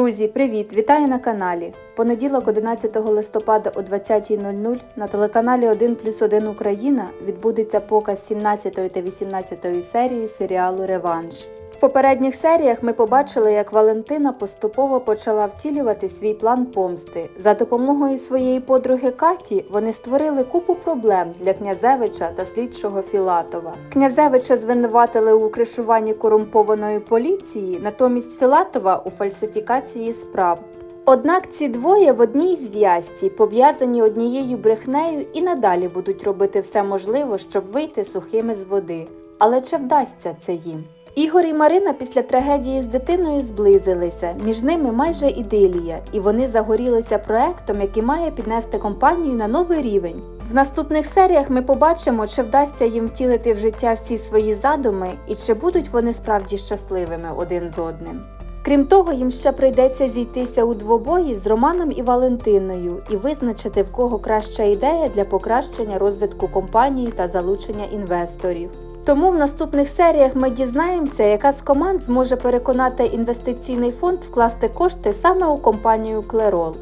Друзі, привіт! Вітаю на каналі. Понеділок, 11 листопада о 20.00 на телеканалі 1 плюс 1 Україна відбудеться показ 17 та 18 серії серіалу Реванш. В попередніх серіях ми побачили, як Валентина поступово почала втілювати свій план помсти. За допомогою своєї подруги Каті вони створили купу проблем для князевича та слідчого Філатова. Князевича звинуватили у кришуванні корумпованої поліції, натомість Філатова у фальсифікації справ. Однак ці двоє в одній зв'язці, пов'язані однією брехнею і надалі будуть робити все можливе, щоб вийти сухими з води. Але чи вдасться це їм? Ігор і Марина після трагедії з дитиною зблизилися, між ними майже ідилія, і вони загорілися проектом, який має піднести компанію на новий рівень. В наступних серіях ми побачимо, чи вдасться їм втілити в життя всі свої задуми і чи будуть вони справді щасливими один з одним. Крім того, їм ще прийдеться зійтися у двобої з Романом і Валентиною і визначити, в кого краща ідея для покращення розвитку компанії та залучення інвесторів. Тому в наступних серіях ми дізнаємося, яка з команд зможе переконати інвестиційний фонд вкласти кошти саме у компанію Клерол.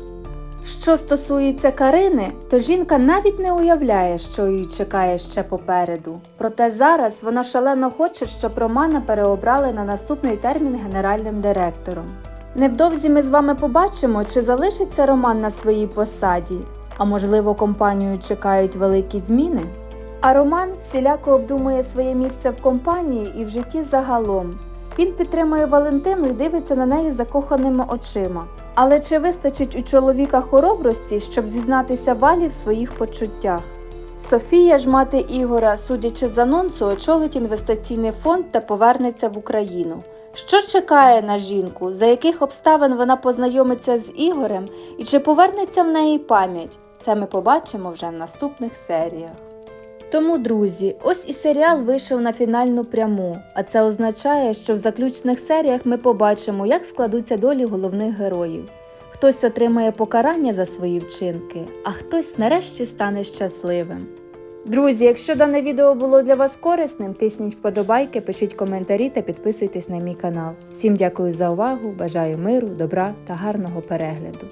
Що стосується Карини, то жінка навіть не уявляє, що її чекає ще попереду. Проте зараз вона шалено хоче, щоб Романа переобрали на наступний термін генеральним директором. Невдовзі ми з вами побачимо, чи залишиться Роман на своїй посаді, а можливо, компанію чекають великі зміни. А Роман всіляко обдумує своє місце в компанії і в житті загалом. Він підтримує Валентину і дивиться на неї закоханими очима. Але чи вистачить у чоловіка хоробрості, щоб зізнатися Валі в своїх почуттях? Софія ж мати Ігора, судячи з анонсу, очолить інвестиційний фонд та повернеться в Україну. Що чекає на жінку, за яких обставин вона познайомиться з Ігорем і чи повернеться в неї пам'ять? Це ми побачимо вже в наступних серіях. Тому, друзі, ось і серіал вийшов на фінальну пряму, а це означає, що в заключних серіях ми побачимо, як складуться долі головних героїв. Хтось отримає покарання за свої вчинки, а хтось нарешті стане щасливим. Друзі, якщо дане відео було для вас корисним, тисніть вподобайки, пишіть коментарі та підписуйтесь на мій канал. Всім дякую за увагу, бажаю миру, добра та гарного перегляду.